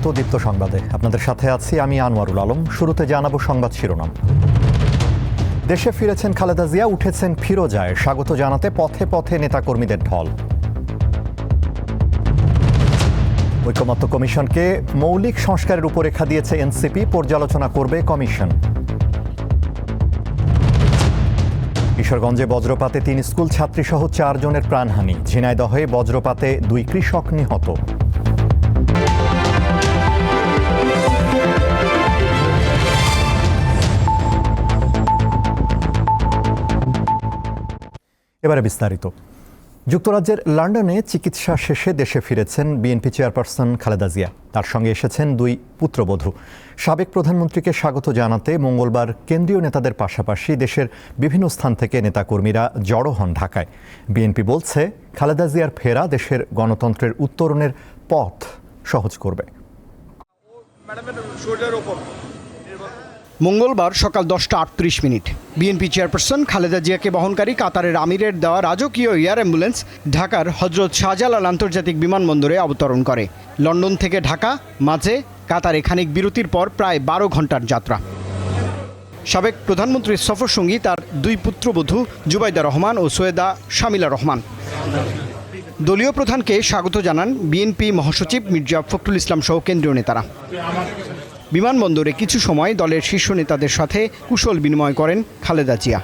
স্বাগত দীপ্ত সংবাদে। আপনাদের সাথে আছি আমি আনোয়ারুল আলম। শুরুতে জানাব সংবাদ শিরোনাম। দেশে ফিরেছেন খালেদা জিয়া, উঠেছেন ফিরোজায়। স্বাগত জানাতে পথে পথে নেতাকর্মীদের ঢল। ঐকমত্য কমিশনকে মৌলিক সংস্কারের উপরেখা দিয়েছে এনসিপি। পর্যালোচনা করবে কমিশন। কিশোরগঞ্জে বজ্রপাতে তিন স্কুল ছাত্রী সহ চারজনের প্রাণহানি। ঝিনাইদহে বজ্রপাতে দুই কৃষক নিহত। এবারে বিস্তারিত। যুক্তরাজ্যের লন্ডনে চিকিৎসা শেষে দেশে ফিরেছেন বিএনপি চেয়ারপারসন খালেদা জিয়া। তার সঙ্গে এসেছেন দুই পুত্রবধূ। সাবেক প্রধানমন্ত্রীকে স্বাগত জানাতে মঙ্গলবার কেন্দ্রীয় নেতাদের পাশাপাশি দেশের বিভিন্ন স্থান থেকে নেতাকর্মীরা জড়ো হন ঢাকায়। বিএনপি বলছে, খালেদা জিয়ার ফেরা দেশের গণতন্ত্রের উত্তরণের পথ সহজ করবে। মঙ্গলবার সকাল দশটা আটত্রিশ মিনিট। বিএনপি চেয়ারপারসন খালেদা জিয়াকে বহনকারী কাতারের আমিরের দেওয়া রাজকীয় এয়ার অ্যাম্বুলেন্স ঢাকার হজরত শাহজালাল আন্তর্জাতিক বিমানবন্দরে অবতরণ করে। লন্ডন থেকে ঢাকা, মাঝে কাতারে খানিক বিরতির পর প্রায় বারো ঘণ্টার যাত্রা। সাবেক প্রধানমন্ত্রীর সফরসঙ্গী তার দুই পুত্রবধূ জুবাইদা রহমান ও সৈয়দা শামিলা রহমান। দলীয় প্রধানকে স্বাগত জানান বিএনপি মহাসচিব মির্জা ফখরুল ইসলাম সহ কেন্দ্রীয় নেতারা। বিমানবন্দরে কিছু সময় দলের শীর্ষ নেতাদের সাথে কুশল বিনিময় করেন খালেদা জিয়া।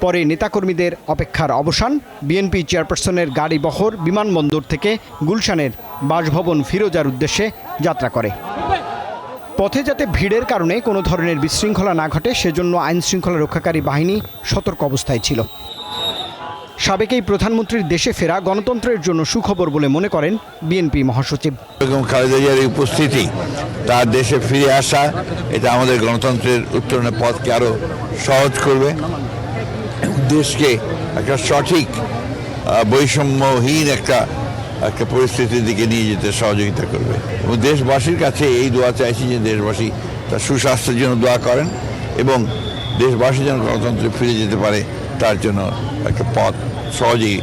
পরে নেতাকর্মীদের অপেক্ষার অবসান, বিএনপি চেয়ারপারসনের গাড়ি বহর বিমানবন্দর থেকে গুলশানের বাসভবন ফিরোজার উদ্দেশ্যে যাত্রা করে। পথে যাতে ভিড়ের কারণে কোনো ধরনের বিশৃঙ্খলা না ঘটে, সেজন্য আইনশৃঙ্খলা রক্ষাকারী বাহিনী সতর্ক অবস্থায় ছিল। সাবেক এই প্রধানমন্ত্রীর দেশে ফেরা গণতন্ত্রের জন্য সুখবর বলে মনে করেন বিএনপি মহাসচিব। বেগম খালেদা জিয়ার উপস্থিতি, তার দেশে ফিরে আসা, এটা আমাদের গণতন্ত্রের উত্তরণের পথকে আরও সহজ করবে। দেশকে একটা সঠিক বৈষম্যহীন একটা একটা পরিস্থিতির দিকে নিয়ে যেতে সহযোগিতা করবে। এবং দেশবাসীর কাছে এই দোয়া চাইছি যে দেশবাসী তার সুস্বাস্থ্যের জন্য দোয়া করেন এবং দেশবাসী যেন গণতন্ত্রে ফিরে যেতে পারে। তার জন্য একটা পথ সহজেই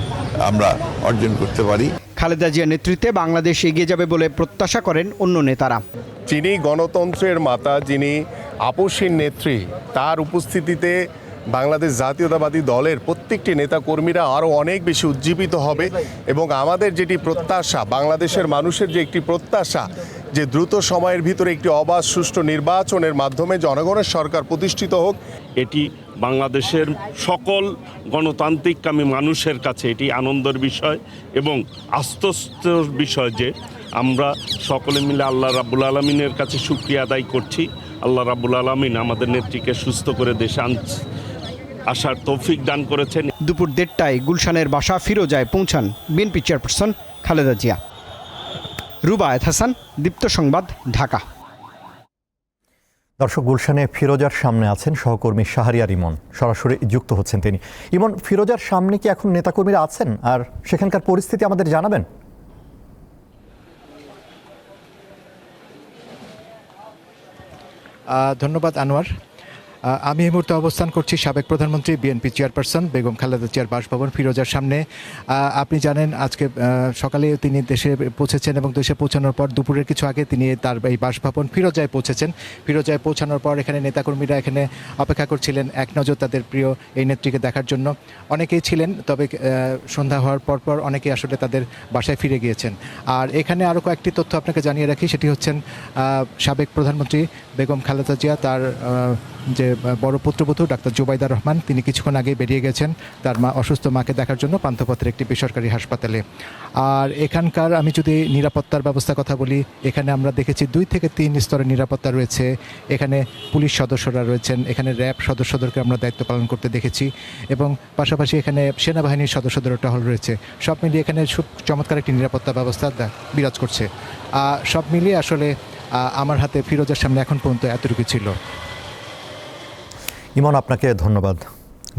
আমরা অর্জন করতে পারি। খালেদা জিয়ার নেতৃত্বে বাংলাদেশ এগিয়ে যাবে বলে প্রত্যাশা করেন অন্য নেতারা। যিনি গণতন্ত্রের মাতা যিনি আপসীর নেত্রী তার উপস্থিতিতে বাংলাদেশ জাতীয়তাবাদী দলের প্রত্যেকটি নেতাকর্মীরা আরও অনেক বেশি উজ্জীবিত হবে এবং আমাদের যেটি প্রত্যাশা বাংলাদেশের মানুষের যে একটি প্রত্যাশা যে দ্রুত সময়ের ভিতরে একটি অবাধ সুষ্ঠু নির্বাচনের মাধ্যমে জনগণের সরকার প্রতিষ্ঠিত হোক এটি বাংলাদেশের সকল গণতান্ত্রিক গণতান্ত্রিককামী মানুষের কাছে এটি আনন্দের বিষয় এবং আস্তস্ত বিষয় যে আমরা সকলে মিলে আল্লাহ রাব্বুল আলমিনের কাছে সুক্রিয়া আদায় করছি। আল্লাহ রাব্বুল আলমিন আমাদের নেত্রীকে সুস্থ করে দেশে আন- আসার তৌফিক দান করেছেন। দুপুর দেড়টায় গুলশানের বাসা ফিরোজায় পৌঁছান বিএনপি চেয়ারপারসন খালেদা জিয়া। রুবায়েত হাসান দীপ্ত সংবাদ ঢাকা। দর্শক গুলশানে ফিরোজার সামনে আছেন সহকর্মী শাহরিয়ার ইমন। সরাসরি যুক্ত হচ্ছেন তিনি। ইমন ফিরোজার সামনে কি এখন নেতাকর্মীরা আছেন? আর সেখানকার পরিস্থিতি আমাদের জানাবেন? ধন্যবাদ আনোয়ার। আমি এই মুহূর্তে অবস্থান করছি সাবেক প্রধানমন্ত্রী, বিএনপি চেয়ারপারসন বেগম খালেদা জিয়ার বাসভবন ফিরোজার সামনে। আপনি জানেন আজকে সকালে তিনি দেশে পৌঁছেছেন এবং দেশে পৌঁছানোর পর দুপুরের কিছু আগে তিনি তার এই বাসভবন ফিরোজায় পৌঁছেছেন। ফিরোজায় পৌঁছানোর পর এখানে নেতাকর্মীরা এখানে অপেক্ষা করছিলেন এক নজর তাদের প্রিয় এই নেত্রীকে দেখার জন্য। অনেকেই ছিলেন, তবে সন্ধ্যা হওয়ার পর পর অনেকেই আসলে তাদের বাসায় ফিরে গিয়েছেন। আর এখানে আরও কয়েকটি তথ্য আপনাকে জানিয়ে রাখি, সেটি হচ্ছেন সাবেক প্রধানমন্ত্রী বেগম খালেদা জিয়া, তার যে বড় পুত্রবধূ ডাক্তার জুবাইদা রহমান, তিনি কিছুক্ষণ আগে বেরিয়ে গেছেন তার মা অসুস্থ মাকে দেখার জন্য পান্থপথের একটি বেসরকারি হাসপাতালে। আর এখানকার আমি যদি নিরাপত্তার ব্যবস্থার কথা বলি, এখানে আমরা দেখেছি দুই থেকে তিন স্তরের নিরাপত্তা রয়েছে। এখানে পুলিশ সদস্যরা রয়েছেন, এখানে র্যাব সদস্যদেরকে আমরা দায়িত্ব পালন করতে দেখেছি এবং পাশাপাশি এখানে সেনাবাহিনীর সদস্যদেরও টহল রয়েছে। সব মিলিয়ে এখানে খুব চমৎকার একটি নিরাপত্তা ব্যবস্থা বিরাজ করছে। সব মিলিয়ে আসলে আমার হাতে ফিরোজের সামনে এখন পর্যন্ত এতটুকু ছিল। ইমন, আপনাকে ধন্যবাদ।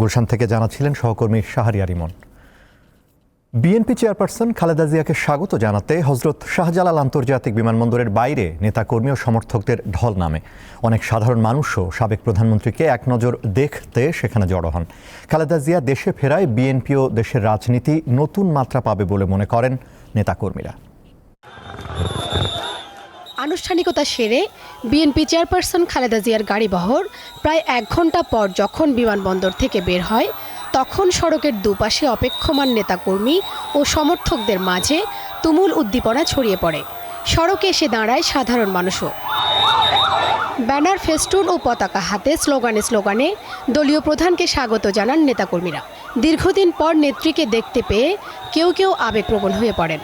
গুলশান থেকে জানাচ্ছিলেন সহকর্মী শাহরিয়ার ইমন। বিএনপি চেয়ারপারসন খালেদা জিয়াকে স্বাগত জানাতে হজরত শাহজালাল আন্তর্জাতিক বিমানবন্দরের বাইরে নেতাকর্মী ও সমর্থকদের ঢল নামে। অনেক সাধারণ মানুষও সাবেক প্রধানমন্ত্রীকে এক নজর দেখতে সেখানে জড়ো হন। খালেদা জিয়া দেশে ফেরায়, বিএনপি ও দেশের রাজনীতি নতুন মাত্রা পাবে বলে মনে করেন নেতাকর্মীরা। আনুষ্ঠানিকতা সেরে বিএনপি চেয়ারপারসন খালেদা জিয়ার গাড়িবহর প্রায় এক ঘণ্টা পর যখন বিমানবন্দর থেকে বের হয়, তখন সড়কের দুপাশে অপেক্ষমান নেতাকর্মী ও সমর্থকদের মাঝে তুমুল উদ্দীপনা ছড়িয়ে পড়ে। সড়কে এসে দাঁড়ায় সাধারণ মানুষও। ব্যানার ফেস্টুন ও পতাকা হাতে স্লোগানে স্লোগানে দলীয় প্রধানকে স্বাগত জানান নেতাকর্মীরা। দীর্ঘদিন পর নেত্রীকে দেখতে পেয়ে কেউ কেউ আবেগপ্রবণ হয়ে পড়েন।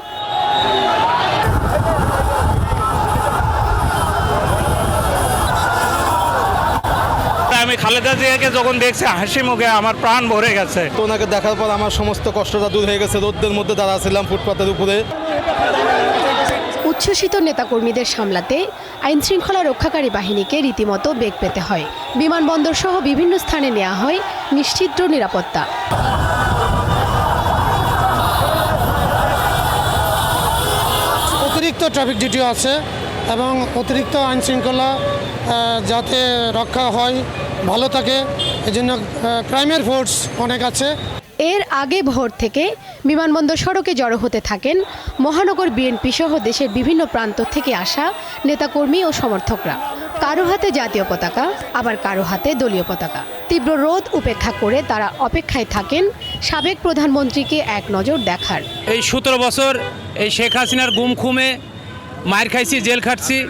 আমি খালেদা জিয়াকে যখন দেখছি হাসি মুখে আমার প্রাণ ভরে গেছে। তো ওনাকে দেখার পর আমার সমস্ত কষ্টটা দূর হয়ে গেছে রোদ্রের মধ্যে দাঁড়া ছিলাম ফুটপাতের উপরে। উচ্ছ্বসিত নেতাকর্মীদের সামলাতে আইনশৃঙ্খলা রক্ষাকারী বাহিনীকে রীতিমতো বেগ পেতে হয়। বিমানবন্দর সহ বিভিন্ন স্থানে নেওয়া হয় নিশ্চিদ্র নিরাপত্তা। অতিরিক্ত ট্রাফিক ডিউটিও আছে এবং অতিরিক্ত আইন শৃঙ্খলা যাতে রক্ষা হয় ভালো থাকে। এজন্য ক্রাইমের ফোর্স অনেক আছে। এর আগে ভোর থেকে বিমানবন্দর সড়কে জড়ো হতে থাকেন মহানগর বিএনপি সহ দেশের বিভিন্ন প্রান্ত থেকে আসা নেতাকর্মী ও সমর্থকরা। কারও হাতে জাতীয় পতাকা আবার কারও হাতে দলীয় পতাকা। তীব্র রোদ উপেক্ষা করে তারা অপেক্ষায় থাকেন সাবেক প্রধানমন্ত্রীকে এক নজর দেখার। এই সতেরো বছর এই শেখ হাসিনার গুম খুমে মায়ের খাইছি জেল খাটছি।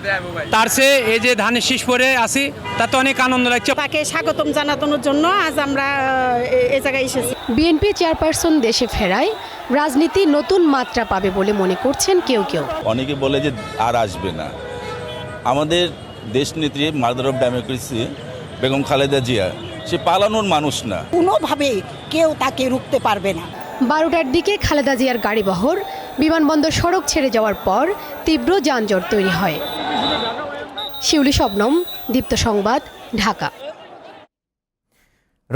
তার সে এই যে ধানের শীষ পরে আসি তাতে অনেক আনন্দ লাগছে। তাকে স্বাগতম জানানোর জন্য আজ আমরা এ- জায়গায় এসেছি। বিএনপি চেয়ারপারসন দেশে ফেরায় রাজনীতি নতুন মাত্রা পাবে বলে মনে করছেন কেউ কেউ। অনেকে বলে যে আর আসবে না। আমাদের দেশনেত্রী mother of democracy Begum Khaleda Zia সে পালানোর মানুষ না। কোনোভাবেই কেউ তাকে রুখতে পারবে না। বারোটার দিকে খালেদা জিয়ার গাড়িবহর বিমানবন্দর সড়ক ছেড়ে যাওয়ার পর তীব্র যানজট তৈরি হয়। শিউলি শবনম দীপ্ত সংবাদ ঢাকা।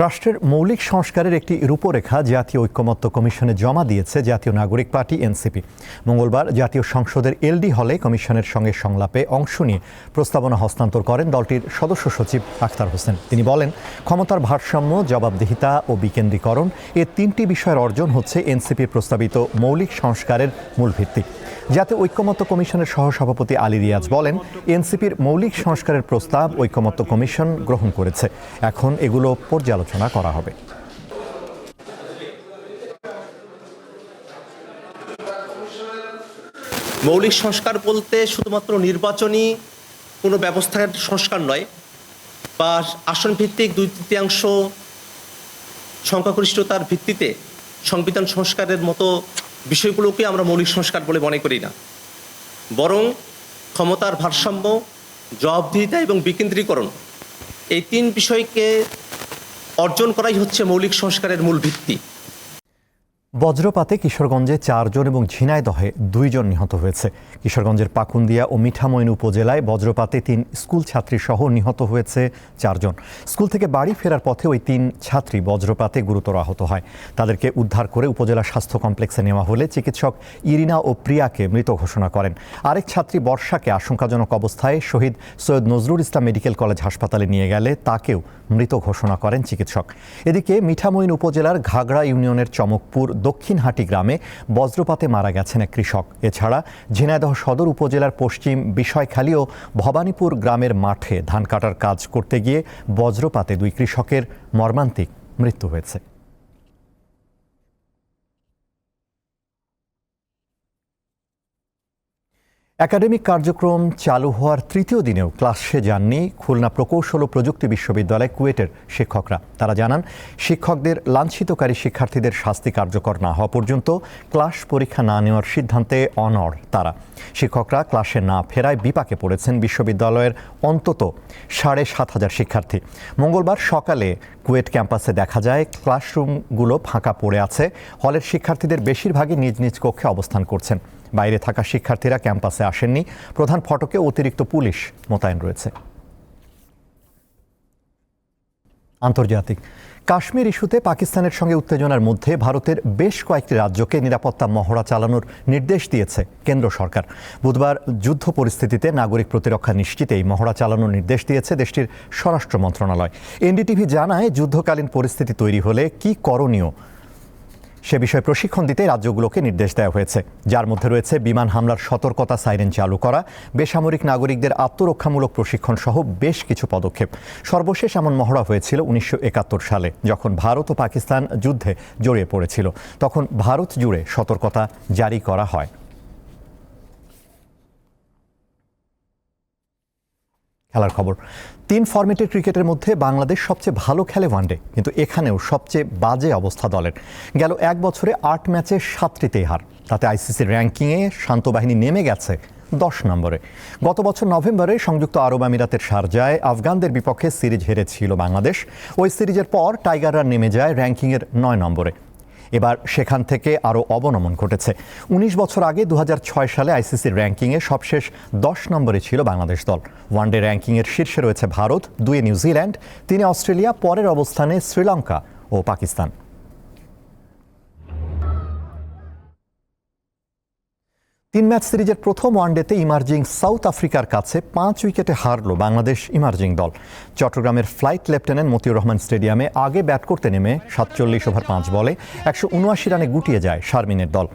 রাষ্ট্রের মৌলিক সংস্কারের একটি রূপরেখা জাতীয় ঐক্যমত্য কমিশনে জমা দিয়েছে জাতীয় নাগরিক পার্টি, এনসিপি। মঙ্গলবার জাতীয় সংসদের এলডি হলে কমিশনের সঙ্গে সংলাপে অংশ নিয়ে প্রস্তাবনা হস্তান্তর করেন দলটির সদস্য সচিব আখতার হোসেন। তিনি বলেন, ক্ষমতার ভারসাম্য, জবাবদিহিতা ও বিকেন্দ্রীকরণ এ তিনটি বিষয়ের অর্জন হচ্ছে এনসিপির প্রস্তাবিত মৌলিক সংস্কারের মূল ভিত্তি। জাতীয় ঐক্যমত্য কমিশনের সহসভাপতি আলী রিয়াজ বলেন, এনসিপির মৌলিক সংস্কারের প্রস্তাব ঐক্যমত্য কমিশন গ্রহণ করেছে। এখন এগুলো পর্যালোচনা করা হবে। মৌলিক সংস্কার বলতে শুধুমাত্র নির্বাচনী কোনো ব্যবস্থার সংস্কার নয়, বা আসন ভিত্তিক দুই তৃতীয়াংশ সংখ্যাগরিষ্ঠতার ভিত্তিতে সংবিধান সংস্কারের মতো বিষয়গুলোকে আমরা মৌলিক সংস্কার বলে মনে করি না। বরং ক্ষমতার ভারসাম্য, জবাবদিহিতা এবং বিকেন্দ্রীকরণ এই তিন বিষয়কে অর্জন করাই হচ্ছে মৌলিক সংস্কারের মূল ভিত্তি। বজ্রপাতে কিশোরগঞ্জে চারজন এবং ঝিনাইদহে দুইজন নিহত হয়েছে। কিশোরগঞ্জের পাকুন্দিয়া ও মিঠামইন উপজেলায় বজ্রপাতে তিন স্কুল ছাত্রী সহ নিহত হয়েছে চারজন। স্কুল থেকে বাড়ি ফেরার পথে ওই তিন ছাত্রী বজ্রপাতে গুরুতর আহত হয়। তাদেরকে উদ্ধার করে উপজেলা স্বাস্থ্য কমপ্লেক্সে নেওয়া হলে চিকিৎসক ইরিনা ও প্রিয়াকে মৃত ঘোষণা করেন। আরেক ছাত্রী বর্ষাকে আশঙ্কাজনক অবস্থায় শহীদ সৈয়দ নজরুল ইসলাম মেডিকেল কলেজ হাসপাতালে নিয়ে গেলে তাকেও মৃত ঘোষণা করেন চিকিৎসক। এদিকে মিঠামইন উপজেলার ঘাগড়া ইউনিয়নের চমকপুর দক্ষিণহাটি গ্রামে বজ্রপাতে মারা গেছেন এক কৃষক। এছাড়া ঝিনাইদহ সদর উপজেলার পশ্চিম বিষয়খালী ও ভবানীপুর গ্রামের মাঠে ধান কাটার কাজ করতে গিয়ে বজ্রপাতে দুই কৃষকের মর্মান্তিক মৃত্যু হয়েছে। একাডেমিক কার্যক্রম চালু হওয়ার তৃতীয় দিনেও ক্লাসে যাননি খুলনা প্রকৌশল ও প্রযুক্তি বিশ্ববিদ্যালয় কুয়েটের শিক্ষকরা। তারা জানান, শিক্ষকদের লাঞ্ছিতকারী শিক্ষার্থীদের শাস্তি কার্যকর না হওয়া পর্যন্ত ক্লাস পরীক্ষা না নেওয়ার সিদ্ধান্তে অনড় তারা। শিক্ষকরা ক্লাসে না ফেরায় বিপাকে পড়েছেন বিশ্ববিদ্যালয়ের অন্তত সাড়ে সাত হাজার শিক্ষার্থী। মঙ্গলবার সকালে কুয়েট ক্যাম্পাসে দেখা যায়, ক্লাসরুমগুলো ফাঁকা পড়ে আছে। হলের শিক্ষার্থীদের বেশিরভাগই নিজ নিজ কক্ষে অবস্থান করছেন। বাইরে থাকা শিক্ষার্থীরা ক্যাম্পাসে আসেননি। প্রধান ফটকে অতিরিক্ত পুলিশ মোতায়েন রয়েছে। আন্তর্জাতিক। কাশ্মীর ইস্যুতে পাকিস্তানের সঙ্গে উত্তেজনার মধ্যে ভারতের বেশ কয়েকটি রাজ্যকে নিরাপত্তা মহড়া চালানোর নির্দেশ দিয়েছে কেন্দ্র সরকার। বুধবার যুদ্ধ পরিস্থিতিতে নাগরিক প্রতিরক্ষা নিশ্চিতে এই মহড়া চালানোর নির্দেশ দিয়েছে দেশটির স্বরাষ্ট্র মন্ত্রণালয়। এনডিটিভি জানায়, যুদ্ধকালীন পরিস্থিতি তৈরি হলে কি করণীয় সে বিষয়ে প্রশিক্ষণ দিতে রাজ্যগুলোকে নির্দেশ দেওয়া হয়েছে। যার মধ্যে রয়েছে বিমান হামলার সতর্কতা সাইরেন চালু করা, বেসামরিক নাগরিকদের আত্মরক্ষামূলক প্রশিক্ষণ সহ বেশ কিছু পদক্ষেপ। সর্বশেষ এমন মহড়া হয়েছিল উনিশশো একাত্তর সালে, যখন ভারত ও পাকিস্তান যুদ্ধে জড়িয়ে পড়েছিল। তখন ভারত জুড়ে সতর্কতা জারি করা হয়। খেলার খবর। তিন ফরম্যাটের ক্রিকেটের মধ্যে বাংলাদেশ সবচেয়ে ভালো খেলে ওয়ানডে কিন্তু এখানেও সবচেয়ে বাজে অবস্থা দলের। গেল এক বছরে আট ম্যাচে সাতটিতেই হার। তাতে আইসিসির র্যাঙ্কিংয়ে শান্ত বাহিনী নেমে গেছে দশ নম্বরে। গত বছর নভেম্বরে সংযুক্ত আরব আমিরাতের শারজায় আফগানদের বিপক্ষে সিরিজ হেরেছিল বাংলাদেশ। ওই সিরিজের পর টাইগাররা নেমে যায় র্যাঙ্কিংয়ের নয় নম্বরে। এবার সেখান থেকে আরও অবনমন ঘটেছে। ১৯ বছর আগে দু হাজার ছয় সালে আইসিসির র্যাঙ্কিংয়ে সবশেষ দশ নম্বরে ছিল বাংলাদেশ দল। ওয়ানডে র্যাঙ্কিংয়ের শীর্ষে রয়েছে ভারত দুয়ে নিউজিল্যান্ড, তিনে অস্ট্রেলিয়া, পরের অবস্থানে শ্রীলঙ্কা ও পাকিস্তান। তিন ম্যাচ সিরিজের প্রথম ওয়ানডেতে ইমার্জিং সাউথ আফ্রিকার কাছে পাঁচ উইকেটে হারল বাংলাদেশ ইমার্জিং দল। চট্টগ্রামের ফ্লাইট লেফটেন্যান্ট মতিউর রহমান স্টেডিয়ামে আগে ব্যাট করতে নেমে সাতচল্লিশ ওভার পাঁচ বলে একশো উনআশি রানে গুটিয়ে যায় শারমিনের দল।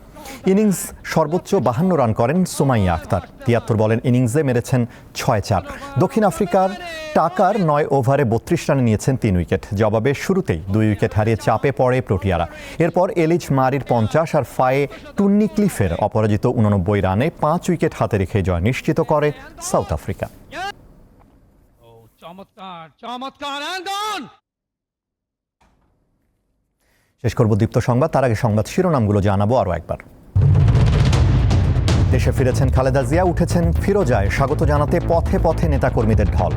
ইনিংস সর্বোচ্চ বাহান্ন রান করেন সুমাইয়া আক্তার তিয়াত্তর বলের ইনিংসে মেরেছেন ছয় চার। দক্ষিণ আফ্রিকার টাকার নয় ওভারে বত্রিশ রানে নিয়েছেন তিন উইকেট। জবাবে শুরুতেই দুই উইকেট হারিয়ে চাপে পড়ে প্রোটিয়ারা। এরপর এলিজ মারির পঞ্চাশ আর ফায়ে টুন্নি ক্লিফের অপরাজিত উননব্বই রানে পাঁচ উইকেট হাতে রেখে জয় নিশ্চিত করে সাউথ আফ্রিকা। চমৎকার চমৎকার শেষ করব দীপ্ত সংবাদ। তার আগে সংবাদ শিরোনামগুলো জানাব আরও একবার। দেশে ফিরেছেন খালেদা জিয়া, উঠেছেন ফিরোজায়। স্বাগত জানাতে পথে পথে নেতাকর্মীদের ঢল।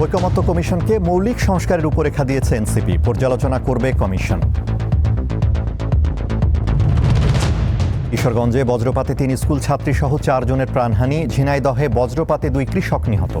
ঐকমত্য কমিশনকে মৌলিক সংস্কারের উপরেখা দিয়েছে এনসিপি। পর্যালোচনা করবে কমিশন। ঈশ্বরগঞ্জে বজ্রপাতে তিন স্কুল ছাত্রী সহ চারজনের প্রাণহানি। ঝিনাইদহে বজ্রপাতে দুই কৃষক নিহত।